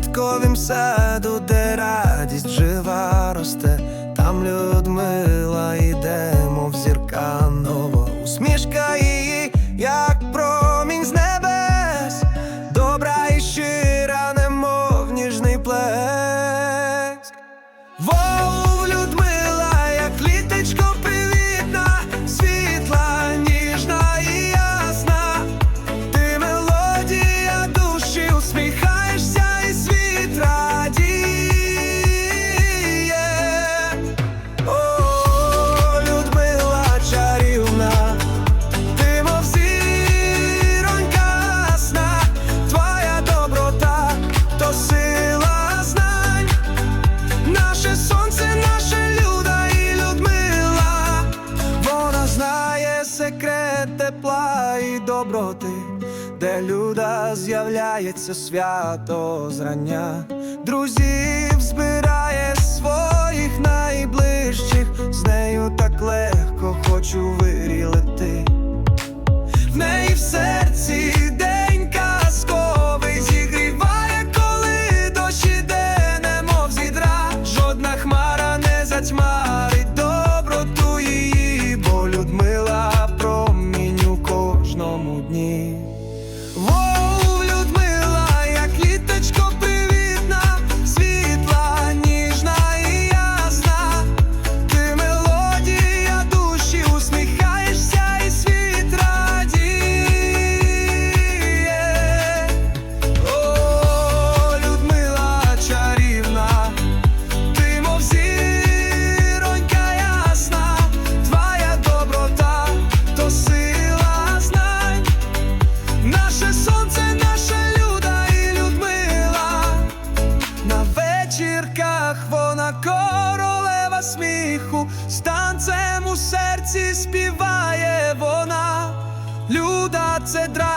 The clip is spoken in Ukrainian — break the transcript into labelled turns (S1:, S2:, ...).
S1: квітковім саду, де радість жива росте, там Людмила йде, в зірка нова усмішка. тепла і доброти, де люда з'являється свято зрання, друзів збирає свої. дні. сміху, з танцем у серці співає вона, люда це драма.